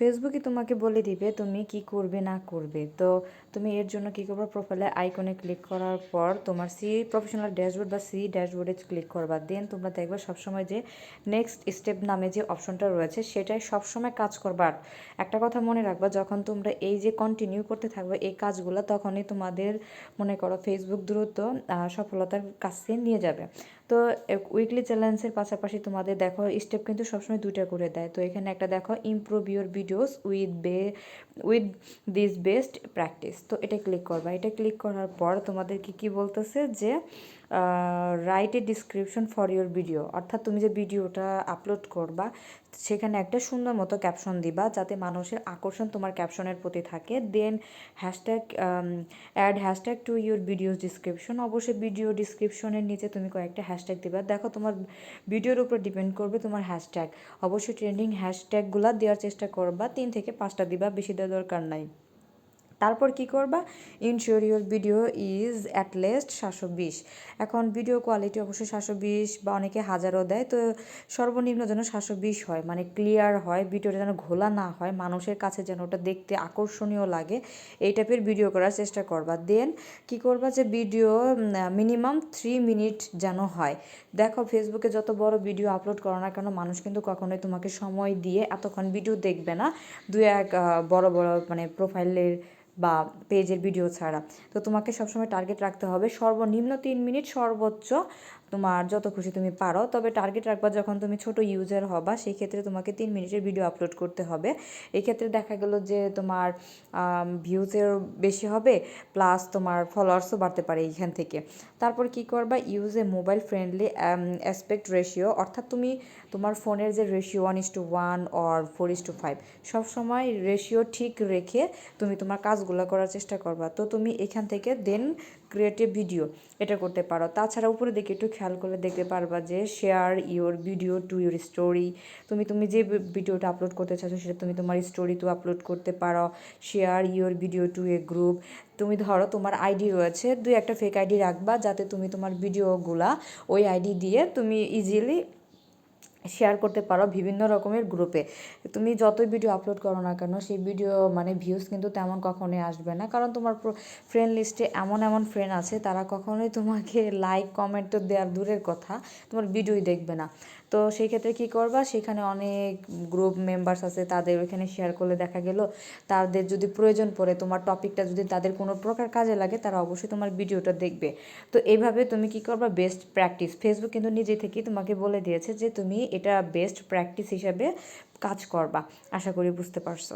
ফেসবুকই তোমাকে বলে দিবে তুমি কি করবে, না করবে। তো তুমি এর জন্য কী করবে? প্রোফাইলে আইকনে ক্লিক করার পর তোমার সি প্রফেশনাল ড্যাশবোর্ড বা সি ড্যাশবোর্ডে ক্লিক করবা। দেন তোমরা দেখবে সবসময় যে নেক্সট স্টেপ নামে যে অপশনটা রয়েছে সেটাই সবসময় কাজ করবার একটা কথা মনে রাখবা, যখন তোমরা এই যে কন্টিনিউ করতে থাকবে এই কাজগুলো, তখনই তোমাদের মনে করো ফেসবুক দ্রুত সফলতার কাছে নিয়ে যাবে। তো উইকলি চ্যালেঞ্জের পাশাপাশি তোমাদের দেখো স্টেপ কিন্তু সবসময় দুইটা করে দেয়। তো এখানে একটা দেখো improve your videos with be with this best practice তো এটা ক্লিক করবা। এটা ক্লিক করার পর তোমাদেরকে কি বলতেছে যে write a description for your video অর্থাৎ তুমি যে ভিডিওটা আপলোড করবা, সেখানে একটা সুন্দর মতো ক্যাপশন দিবা, যাতে মানুষের আকর্ষণ তোমার ক্যাপশনের প্রতি থাকে। Then hashtag add hashtag to your videos description অবশ্যই ভিডিও ডিসক্রিপশনের নিচে তুমি কয়েকটা হ্যাশট্যাগ দিবা। দেখো, তোমার ভিডিওর উপর ডিপেন্ড করবে তোমার হ্যাশট্যাগ অবশ্যই ট্রেন্ডিং হ্যাশট্যাগুলো দেওয়ার চেষ্টা করবা। তিন থেকে পাঁচটা দিবা, বেশি দেওয়ার দরকার নাই। তারপর কি করবা? Ensure your video is at least সাতশো বিশ। এখন ভিডিও কোয়ালিটি অবশ্যই সাতশো বিশ বা অনেকে হাজারও দেয়। তো সর্বনিম্ন যেন সাতশো বিশ হয় মানে ক্লিয়ার হয় ভিডিওটা যেন ঘোলা না হয়, মানুষের কাছে যেন ওটা দেখতে আকর্ষণীয় লাগে, এই টাইপের ভিডিও করার চেষ্টা করবা। দেন কি করবা যে ভিডিও মিনিমাম থ্রি মিনিট যেন হয়। দেখো ফেসবুকে যত বড় ভিডিও আপলোড করো না কেন, মানুষ কিন্তু কখনোই তোমাকে সময় দিয়ে এতক্ষণ ভিডিও দেখবে না। দু এক বড় বড় মানে প্রোফাইলের বা পেজের ভিডিও ছাড়া। তো তোমাকে সবসময় টার্গেট রাখতে হবে সর্বনিম্ন তিন মিনিট, সর্বোচ্চ তোমার যত খুশি তুমি পারো। তবে টার্গেট রাখবা যখন তুমি ছোট ইউজার হবা সেই ক্ষেত্রে তোমাকে তিন মিনিটের ভিডিও আপলোড করতে হবে। এই ক্ষেত্রে দেখা গেল যে তোমার ভিউজের বেশি হবে প্লাস তোমার ফলোয়ার্সও বাড়তে পারে এইখান থেকে। তারপর কি করবা? Use mobile friendly aspect ratio অর্থাৎ তুমি তোমার ফোনের যে ratio one is to one or four is to five সবসময় রেশিও ঠিক রেখে তুমি তোমার কাজগুলো করার চেষ্টা করবা। তো তুমি এখান থেকে দেন ক্রিয়েটিভ ভিডিও এটা করতে পারো। তাছাড়া উপরে দিকে একটু খেয়াল করলে দেখতে পারবা যে share your video to your story তুমি তুমি যে ভিডিওটা আপলোড করতে চাচ্ছো সেটা তুমি তোমার স্টোরিতেও আপলোড করতে পারো। Share your video to a group তুমি ধরো তোমার আইডি রয়েছে, দুই একটা ফেক আইডি রাখবা যাতে তুমি তোমার ভিডিওগুলা ওই আইডি দিয়ে তুমি ইজিলি শেয়ার করতে পারো বিভিন্ন রকমের গ্রুপে তুমি যতই ভিডিও আপলোড করো না কেন, সেই ভিডিও মানে ভিউজ কিন্তু তেমন কখনোই আসবে না। কারণ তোমার ফ্রেন্ড লিস্টে এমন এমন ফ্রেন্ড আছে, তারা কখনোই তোমাকে লাইক কমেন্ট তো দেওয়ার দূরের কথা, তোমার ভিডিওই দেখবে না। তো সেই ক্ষেত্রে কী করবা, সেখানে অনেক গ্রুপ মেম্বার্স আছে, তাদের ওইখানে শেয়ার করলে দেখা গেল, তাদের যদি প্রয়োজন পড়ে, তোমার টপিকটা যদি তাদের কোনো প্রকার কাজে লাগে, তারা অবশ্যই তোমার ভিডিওটা দেখবে। তো এইভাবে তুমি কী করবা বেস্ট প্র্যাকটিস ফেসবুক কিন্তু নিজে থেকেই তোমাকে বলে দিয়েছে যে তুমি এটা বেস্ট প্র্যাকটিস হিসাবে কাজ করবা। আশা করি বুঝতে পারছ।